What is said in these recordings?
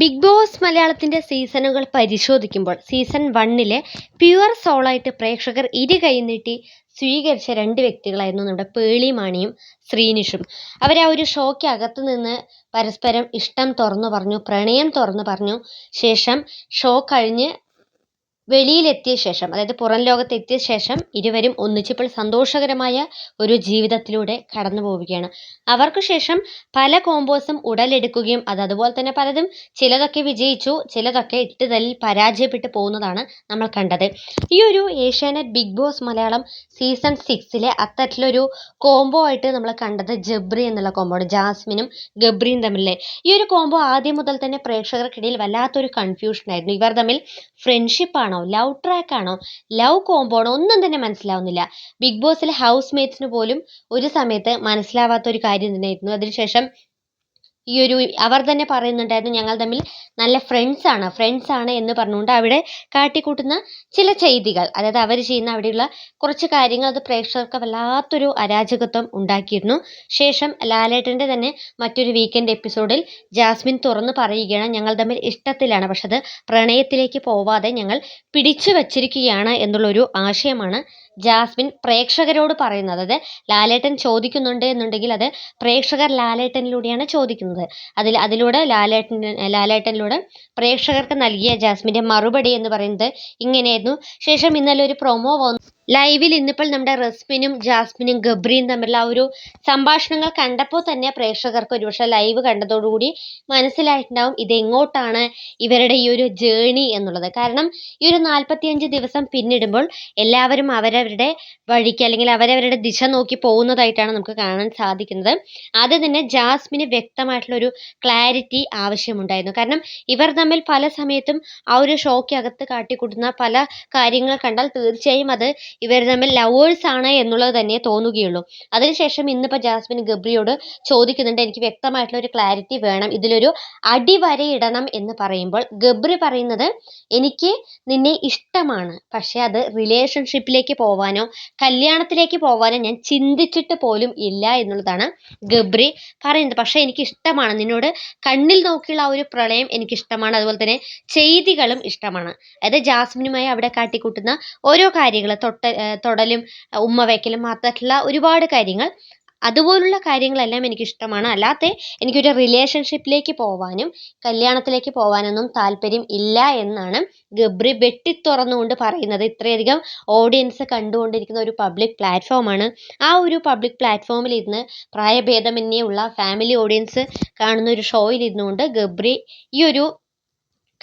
Big boss മലയാളത്തിന്റെ സീസണുകൾ പരിശോധിക്കുമ്പോൾ season വണ്ണിലെ പ്യുവർ സോളായിട്ട് പ്രേക്ഷകർ ഇരു കൈ നീട്ടി സ്വീകരിച്ച രണ്ട് വ്യക്തികളായിരുന്നു നമ്മുടെ പേളി മാണിയും ശ്രീനിഷും. അവർ ആ ഒരു ഷോയ്ക്ക് അകത്ത് നിന്ന് പരസ്പരം ഇഷ്ടം തുറന്നു പറഞ്ഞു പ്രണയം തുറന്നു പറഞ്ഞു. ശേഷം ഷോ കഴിഞ്ഞ് വെളിയിലെത്തിയ ശേഷം അതായത് പുറം ലോകത്തെത്തിയ ശേഷം ഇരുവരും ഒന്നിച്ചിപ്പോൾ സന്തോഷകരമായ ഒരു ജീവിതത്തിലൂടെ കടന്നു പോവുകയാണ്. അവർക്ക് ശേഷം പല കോമ്പോസും ഉടലെടുക്കുകയും അത് അതുപോലെ തന്നെ പലതും ചിലതൊക്കെ വിജയിച്ചു ചിലതൊക്കെ ഇട്ടുതല്ലിൽ പരാജയപ്പെട്ടു പോകുന്നതാണ് നമ്മൾ കണ്ടത്. ഈ ഒരു Asianet Bigg Boss Malayalam season സിക്സിലെ അത്തരത്തിലൊരു കോംബോ ആയിട്ട് നമ്മൾ കണ്ടത് ജബ്രി എന്നുള്ള കോംബോ ആണ്. ജാസ്മിനും ഗബ്രിയും തമ്മിലെ. ഈ ഒരു കോംബോ ആദ്യം മുതൽ തന്നെ പ്രേക്ഷകർക്കിടയിൽ വല്ലാത്തൊരു കൺഫ്യൂഷൻ ആയിരുന്നു. ഇവർ തമ്മിൽ ഫ്രണ്ട്ഷിപ്പ് ആണോ? ലവ് ട്രാക്ക് ആണോ? ലവ് കോംബോ ആണോ? ഒന്നും തന്നെ മനസ്സിലാവുന്നില്ല. ബിഗ് ബോസിലെ ഹൗസ് മേറ്റ്സിന് പോലും ഒരു സമയത്ത് മനസ്സിലാവാത്ത ഒരു കാര്യം തന്നെയായിരുന്നു. അതിനുശേഷം ഈ ഒരു അവർ തന്നെ പറയുന്നുണ്ടായിരുന്നു ഞങ്ങൾ തമ്മിൽ നല്ല ഫ്രണ്ട്സാണ് ഫ്രണ്ട്സാണ് എന്ന് പറഞ്ഞുകൊണ്ട് അവിടെ കാട്ടിക്കൂട്ടുന്ന ചില ചെയ്തികൾ. അതായത് അവർ ചെയ്യുന്ന അവിടെയുള്ള കുറച്ച് കാര്യങ്ങൾ അത് പ്രേക്ഷകർക്ക് വല്ലാത്തൊരു അരാജകത്വം ഉണ്ടാക്കിയിരുന്നു. ശേഷം ലാലേട്ടന്റെ തന്നെ മറ്റൊരു വീക്കെൻഡ് എപ്പിസോഡിൽ ജാസ്മിൻ തുറന്നു പറയുകയാണ് ഞങ്ങൾ തമ്മിൽ ഇഷ്ടത്തിലാണ് പക്ഷെ അത് പ്രണയത്തിലേക്ക് പോവാതെ ഞങ്ങൾ പിടിച്ചു വച്ചിരിക്കുകയാണ് എന്നുള്ളൊരു ആശയമാണ് ജാസ്മിൻ പ്രേക്ഷകരോട് പറയുന്നത്. അതായത് ലാലേട്ടൻ ചോദിക്കുന്നുണ്ട് എന്നുണ്ടെങ്കിൽ അത് പ്രേക്ഷകർ ലാലേട്ടനിലൂടെയാണ് ചോദിക്കുന്നത്. അതിൽ അതിലൂടെ ലാലേട്ടൻ ലാലേട്ടനിലൂടെ പ്രേക്ഷകർക്ക് നൽകിയ ജാസ്മിന്റെ മറുപടി എന്ന് പറയുന്നത് ഇങ്ങനെയായിരുന്നു. ശേഷം ഇന്നലെ ഒരു പ്രൊമോ വന്നു. ലൈവിൽ ഇന്നിപ്പോൾ നമ്മുടെ റസ്മിനും ജാസ്മിനും ഗബ്രിയും തമ്മിലുള്ള ആ ഒരു സംഭാഷണങ്ങൾ കണ്ടപ്പോൾ തന്നെ പ്രേക്ഷകർക്ക് ഒരുപക്ഷെ ലൈവ് കണ്ടതോടുകൂടി മനസ്സിലായിട്ടുണ്ടാവും ഇതെങ്ങോട്ടാണ് ഇവരുടെ ഈ ഒരു ജേണി എന്നുള്ളത്. കാരണം ഈ ഒരു നാൽപ്പത്തിയഞ്ച് ദിവസം പിന്നിടുമ്പോൾ എല്ലാവരും അവരവരുടെ വഴിക്ക് അല്ലെങ്കിൽ അവരവരുടെ ദിശ നോക്കി പോകുന്നതായിട്ടാണ് നമുക്ക് കാണാൻ സാധിക്കുന്നത്. ആദ്യം തന്നെ ജാസ്മിന് വ്യക്തമായിട്ടുള്ളൊരു ക്ലാരിറ്റി ആവശ്യമുണ്ടായിരുന്നു. കാരണം ഇവർ തമ്മിൽ പല സമയത്തും ആ ഒരു ഷോയ്ക്കകത്ത് കാട്ടിക്കൂട്ടുന്ന പല കാര്യങ്ങൾ കണ്ടാൽ തീർച്ചയായും അത് ഇവർ തമ്മിൽ ലവേഴ്സ് ആണ് എന്നുള്ളത് തന്നെ തോന്നുകയുള്ളൂ. അതിനുശേഷം ഇന്നിപ്പോൾ ജാസ്മിൻ ഗബ്രിയോട് ചോദിക്കുന്നുണ്ട് എനിക്ക് വ്യക്തമായിട്ടുള്ള ഒരു ക്ലാരിറ്റി വേണം ഇതിലൊരു അടിവരയിടണം എന്ന് പറയുമ്പോൾ ഗബ്രി പറയുന്നത് എനിക്ക് നിന്നെ ഇഷ്ടമാണ് പക്ഷേ അത് റിലേഷൻഷിപ്പിലേക്ക് പോവാനോ കല്യാണത്തിലേക്ക് പോവാനോ ഞാൻ ചിന്തിച്ചിട്ട് പോലും ഇല്ല എന്നുള്ളതാണ് ഗബ്രി പറയുന്നത്. പക്ഷേ എനിക്ക് ഇഷ്ടമാണ് നിന്നോട് കണ്ണിൽ നോക്കിയുള്ള ആ ഒരു പ്രളയം എനിക്കിഷ്ടമാണ് അതുപോലെ തന്നെ ചെയ്തികളും ഇഷ്ടമാണ് അതായത് ജാസ്മിനുമായി അവിടെ കാട്ടിക്കൂട്ടുന്ന ഓരോ കാര്യങ്ങൾ തൊട്ട തൊടലും ഉമ്മ വയ്ക്കലും മാത്രമായിട്ടുള്ള ഒരുപാട് കാര്യങ്ങൾ. അതുപോലുള്ള കാര്യങ്ങളെല്ലാം എനിക്കിഷ്ടമാണ്. അല്ലാത്ത എനിക്കൊരു റിലേഷൻഷിപ്പിലേക്ക് പോവാനും കല്യാണത്തിലേക്ക് പോവാനൊന്നും താല്പര്യം ഇല്ല എന്നാണ് ഗബ്രി വെട്ടിത്തുറന്നുകൊണ്ട് പറയുന്നത്. ഇത്രയധികം ഓഡിയൻസ് കണ്ടുകൊണ്ടിരിക്കുന്ന ഒരു പബ്ലിക് പ്ലാറ്റ്ഫോമാണ് ആ ഒരു പബ്ലിക് പ്ലാറ്റ്ഫോമിൽ ഇരുന്ന് പ്രായഭേദമന്യേ ഉള്ള ഫാമിലി ഓഡിയൻസ് കാണുന്ന ഒരു ഷോയിൽ ഇരുന്നുകൊണ്ട് ഗബ്രി ഈ ഒരു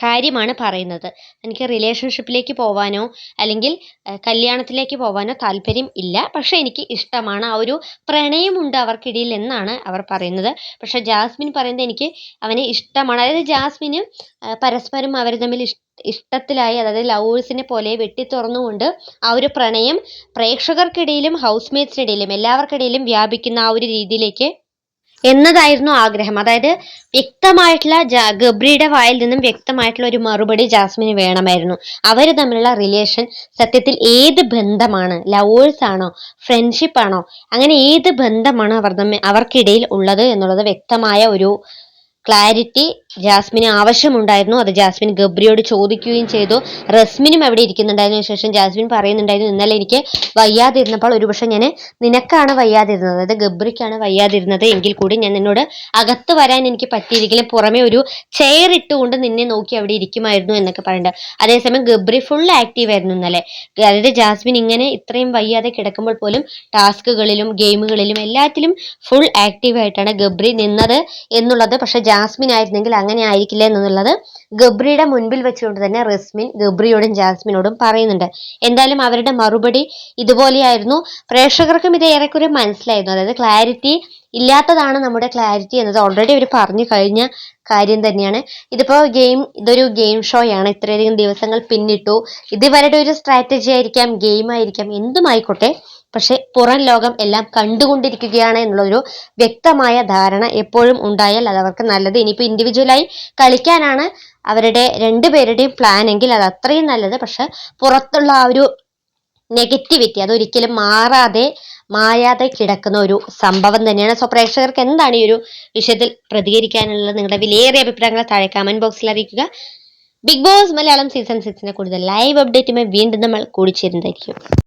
കാര്യമാണ് പറയുന്നത്. എനിക്ക് റിലേഷൻഷിപ്പിലേക്ക് പോവാനോ അല്ലെങ്കിൽ കല്യാണത്തിലേക്ക് പോവാനോ താല്പര്യം ഇല്ല. പക്ഷേ എനിക്ക് ഇഷ്ടമാണ്. ആ ഒരു പ്രണയമുണ്ട് അവർക്കിടയിൽ എന്നാണ് അവർ പറയുന്നത്. പക്ഷേ ജാസ്മിൻ പറയുന്നത് എനിക്ക് അവനെ ഇഷ്ടമാണ്. അതായത് ജാസ്മിന് പരസ്പരം അവർ തമ്മിൽ ഇഷ്ട ഇഷ്ടത്തിലായി അതായത് ലവേഴ്സിനെ പോലെ വെട്ടിത്തുറന്നുകൊണ്ട് ആ ഒരു പ്രണയം പ്രേക്ഷകർക്കിടയിലും ഹൗസ് മേറ്റ്സിനിടയിലും എല്ലാവർക്കിടയിലും വ്യാപിക്കുന്ന ആ ഒരു രീതിയിലേക്ക് എന്നതായിരുന്നു ആഗ്രഹം. അതായത് വ്യക്തമായിട്ടുള്ള ഗബ്രിയുടെ വായിൽ നിന്നും വ്യക്തമായിട്ടുള്ള ഒരു മറുപടി ജാസ്മിന് വേണമായിരുന്നു. അവർ തമ്മിലുള്ള റിലേഷൻ സത്യത്തിൽ ഏത് ബന്ധമാണ്? ലവേഴ്സ് ആണോ? ഫ്രണ്ട്ഷിപ്പ് ആണോ? അങ്ങനെ ഏത് ബന്ധമാണ് അവർ തമ്മിൽ അവർക്കിടയിൽ ഉള്ളത് എന്നുള്ളത് വ്യക്തമായ ഒരു ക്ലാരിറ്റി ജാസ്മിന് ആവശ്യമുണ്ടായിരുന്നു. അത് ജാസ്മിൻ ഗബ്രിയോട് ചോദിക്കുകയും ചെയ്തു. റസ്മിനും അവിടെ ഇരിക്കുന്നുണ്ടായിരുന്നു. ശേഷം ജാസ്മിൻ പറയുന്നുണ്ടായിരുന്നു ഇന്നലെ എനിക്ക് വയ്യാതിരുന്നപ്പോൾ ഒരുപക്ഷെ ഞാൻ നിനക്കാണ് വയ്യാതിരുന്നത്. അതായത് ഗബ്രിക്കാണ് വയ്യാതിരുന്നത്. എങ്കിൽ കൂടി ഞാൻ നിന്നോട് അകത്ത് വരാൻ എനിക്ക് പറ്റിയിരിക്കലും പുറമെ ഒരു ചെയർ ഇട്ടുകൊണ്ട് നിന്നെ നോക്കി അവിടെ ഇരിക്കുമായിരുന്നു എന്നൊക്കെ പറയുന്നുണ്ട്. അതേസമയം ഗബ്രി ഫുൾ ആക്റ്റീവ് ആയിരുന്നു ഇന്നലെ. അതായത് ജാസ്മിൻ ഇങ്ങനെ ഇത്രയും വയ്യാതെ കിടക്കുമ്പോൾ പോലും ടാസ്കുകളിലും ഗെയിമുകളിലും എല്ലാത്തിലും ഫുൾ ആക്റ്റീവ് ആയിട്ടാണ് ഗബ്രി നിന്നത് എന്നുള്ളത്. പക്ഷെ ജാസ്മിൻ ആയിരുന്നെങ്കിൽ അങ്ങനെ ആയിരിക്കില്ല എന്നുള്ളത് ഗബ്രിയുടെ മുൻപിൽ വെച്ചുകൊണ്ട് തന്നെ റസ്മിൻ ഗബ്രിയോടും ജാസ്മിനോടും പറയുന്നുണ്ട്. എന്തായാലും അവരുടെ മറുപടി ഇതുപോലെയായിരുന്നു. പ്രേക്ഷകർക്കും ഇത് ഏറെക്കുറെ മനസ്സിലായിരുന്നു. അതായത് ക്ലാരിറ്റി ഇല്ലാത്തതാണ് നമ്മുടെ ക്ലാരിറ്റി എന്നത് ഓൾറെഡി അവർ പറഞ്ഞു കഴിഞ്ഞ കാര്യം തന്നെയാണ്. ഇതിപ്പോൾ ഗെയിം ഇതൊരു ഗെയിം ഷോയാണ്. ഇത്രയധികം ദിവസങ്ങൾ പിന്നിട്ടു. ഇതുവരുടെ ഒരു സ്ട്രാറ്റജി ആയിരിക്കാം ഗെയിം ആയിരിക്കാം എന്തുമായിക്കോട്ടെ പക്ഷെ പുറം ലോകം എല്ലാം കണ്ടുകൊണ്ടിരിക്കുകയാണ് എന്നുള്ളൊരു വ്യക്തമായ ധാരണ എപ്പോഴും ഉണ്ടായാൽ അത് അവർക്ക് നല്ലത് ഇനിയിപ്പോൾ ഇൻഡിവിജ്വലായി കളിക്കാനാണ് അവരുടെ രണ്ടുപേരുടെയും പ്ലാൻ എങ്കിൽ അത് അത്രയും നല്ലത്. പക്ഷെ പുറത്തുള്ള ആ ഒരു നെഗറ്റിവിറ്റി അതൊരിക്കലും മാറാതെ മായാതെ കിടക്കുന്ന ഒരു സംഭവം തന്നെയാണ്. സോ പ്രേക്ഷകർക്ക് എന്താണ് ഈ ഒരു വിഷയത്തിൽ പ്രതികരിക്കാനുള്ളത്? നിങ്ങളുടെ വിലയേറിയ അഭിപ്രായങ്ങൾ താഴെ കമന്റ് ബോക്സിൽ അറിയിക്കുക. ബിഗ് ബോസ് മലയാളം സീസൺ സിക്സിനെ കൂടുതൽ ലൈവ് അപ്ഡേറ്റുമായി വീണ്ടും നമ്മൾ കൂടിച്ചേരുന്നതായിരിക്കും.